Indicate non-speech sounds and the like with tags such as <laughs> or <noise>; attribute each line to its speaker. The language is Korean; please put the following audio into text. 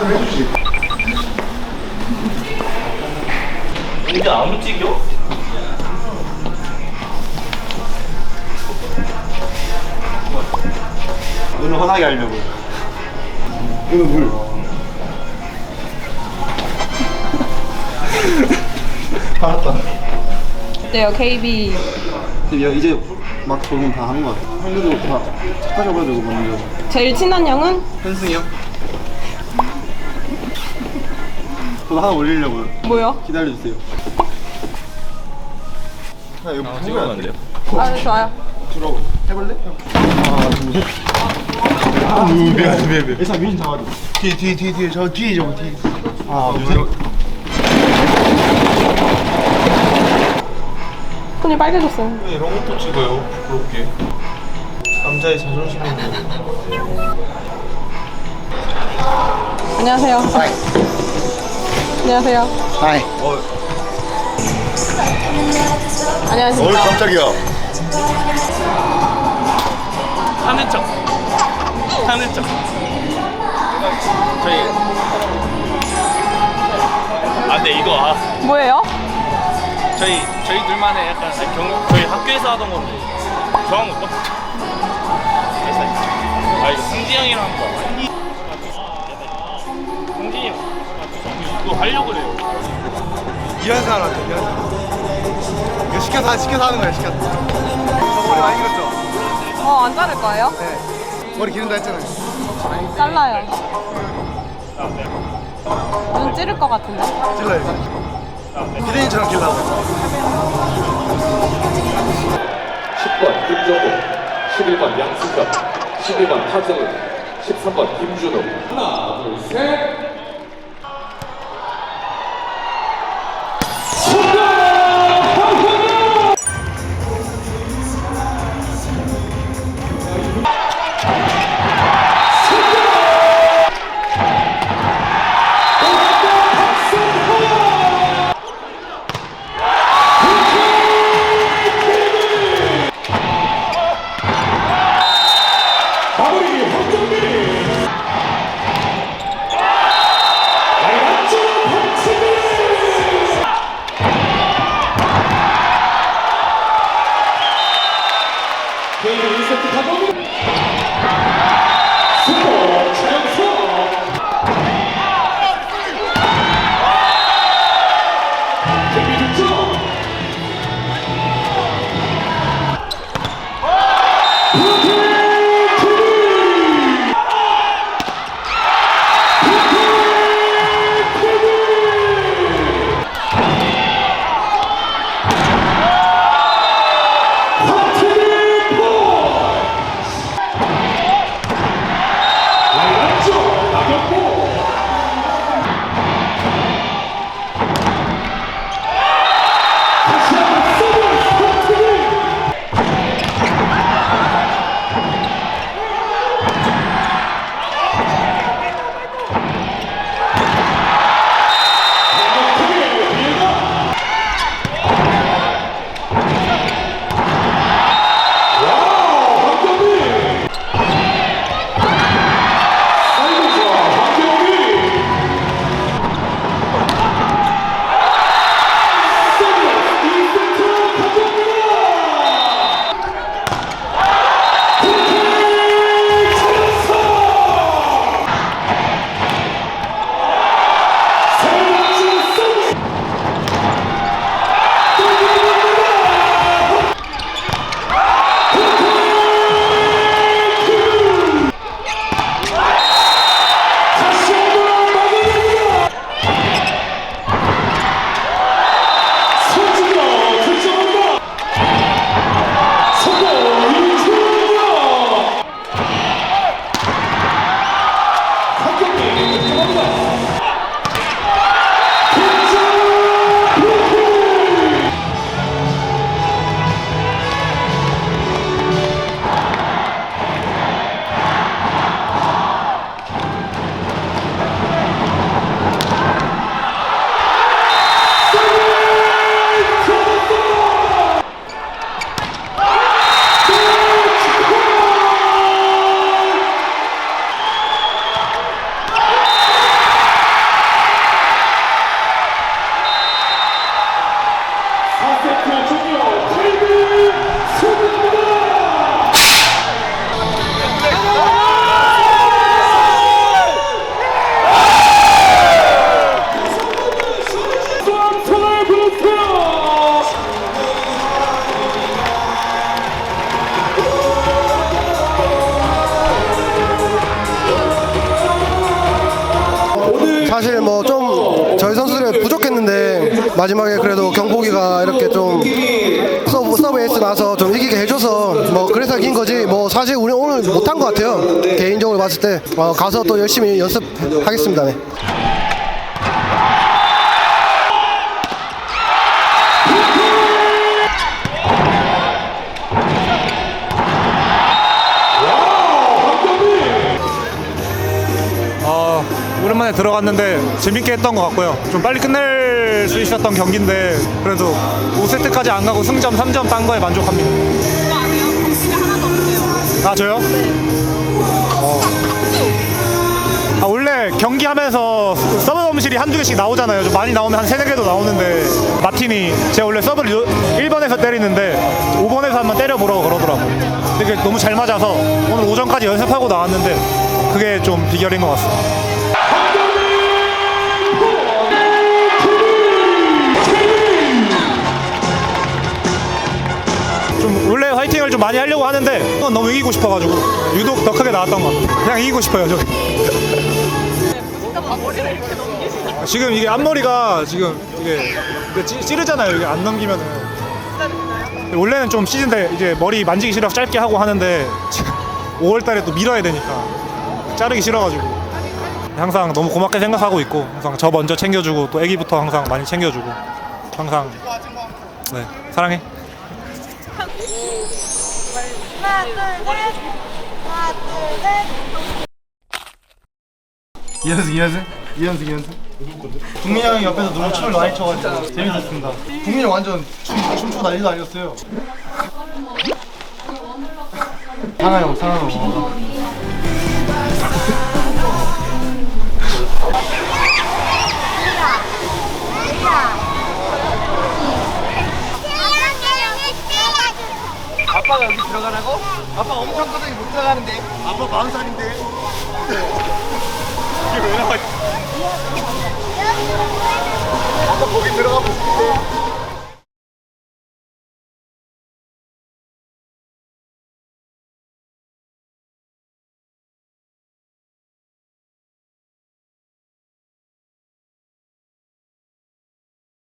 Speaker 1: 말을 해주지.
Speaker 2: 이게 안 움직여?
Speaker 1: 눈을 환하게 하려고. 이거 물. <laughs> 알았다.
Speaker 3: 어때요 KB
Speaker 1: 근데 이제 막 적응 다 하는 것 같아. 한글도 다 착하셔가지고 먼저.
Speaker 3: 제일 친한 형은
Speaker 1: 현승이 형? 저도 하나 올리려고요.
Speaker 3: 뭐요?
Speaker 1: 기다려주세요. 아, 이거
Speaker 2: 아, 찍으면 안 돼요?
Speaker 3: 아 좋아요
Speaker 1: 들어오고. 해볼래? 아? 아, 미안, 미안, 미안. 일단 미신 잡아줘. 뒤에, 뒤에, 뒤에, 뒤에. 저 뒤에, 저거 뒤에. 아, 둘, 셋.
Speaker 3: 손이 빨개졌어요
Speaker 2: 이런 것도 찍어요 부끄럽게 남자의 자존심인데
Speaker 3: 안녕하세요 안녕하세요
Speaker 1: 하이.
Speaker 3: 안녕하십니까
Speaker 1: 깜짝이야.
Speaker 2: 하는 척 하는 척 저희 아네 이거 아
Speaker 3: 뭐예요?
Speaker 2: 저희 저희 둘만의 약간 아니, 경 저희 학교에서 하던 건데 저한 거 그래서 아 이거 승지 형이랑 한 거. 이거 하려고 그래요.
Speaker 1: 이한 사람한테, 이한 사람. 이거 시켜서, 시켜서 하는 거야, 시켜서. 저 머리 많이 길었죠?
Speaker 3: 어 안 자를 거예요?
Speaker 1: 네. 머리 기른다 했잖아요.
Speaker 3: 잘라요 눈 찌를 것 같은데
Speaker 1: 찔러요. 피디님처럼 길라고.
Speaker 4: 10번 김정우, 11번 양승갑, 12번 타정은, 13번 김준호. 하나, 둘, 셋. 개 사실 뭐 좀 저희 선수들이 부족했는데
Speaker 5: 마지막에 그래도 경보기가 이렇게 좀 서브, 서브 에이스 나서 좀 이기게 해줘서 뭐 그래서 이긴 거지. 뭐 사실 우리 오늘 못한 것 같아요. 개인적으로 봤을 때. 어, 가서 또 열심히 연습하겠습니다. 네.
Speaker 6: 오랜만에 들어갔는데 재밌게 했던 것 같고요. 좀 빨리 끝낼 수 있었던 경기인데 그래도 5세트까지 안 가고 승점 3점 딴 거에 만족합니다. 아 저요? 어. 아, 원래 경기하면서 서브 범실이 한두 개씩 나오잖아요. 좀 많이 나오면 한 세네 개도 나오는데 마틴이 제가 원래 서브를 1번에서 때리는데 5번에서 한번 때려보라고 그러더라고요. 되게 너무 잘 맞아서 오늘 오전까지 연습하고 나왔는데 그게 좀 비결인 것 같습니다. 이건 너무 이기고 싶어가지고 유독 더 크게 나왔던 것 같아요. 그냥 이기고 싶어요 저기. 지금 이게 앞머리가 지금 이게, 찌르잖아요. 이게 안 넘기면은. 원래는 좀 시즌 때 이제 머리 만지기 싫어서 짧게 하고 하는데 지금 <laughs> 5월 달에 또 밀어야 되니까 자르기 싫어가지고 항상 너무 고맙게 생각하고 있고 항상 저 먼저 챙겨주고 또 애기부터 항상 많이 챙겨주고 항상 네 사랑해.
Speaker 7: 하나 둘 셋. 하나 둘 셋.
Speaker 1: 이현승 이현승 이현승 이현승 국민이 형이 옆에서 너무 춤을 많이 춰가지고 재밌었습니다 국민이 형 완전 춤, 춤추고 난리도 아니었어요 상하 형 상하 형 아빠가 여기 들어가라고? 아빠 엄청 커서 못 들어가는데 아빠 마흔 살인데 이게 왜 나와? 아빠 거기 들어가고 싶은데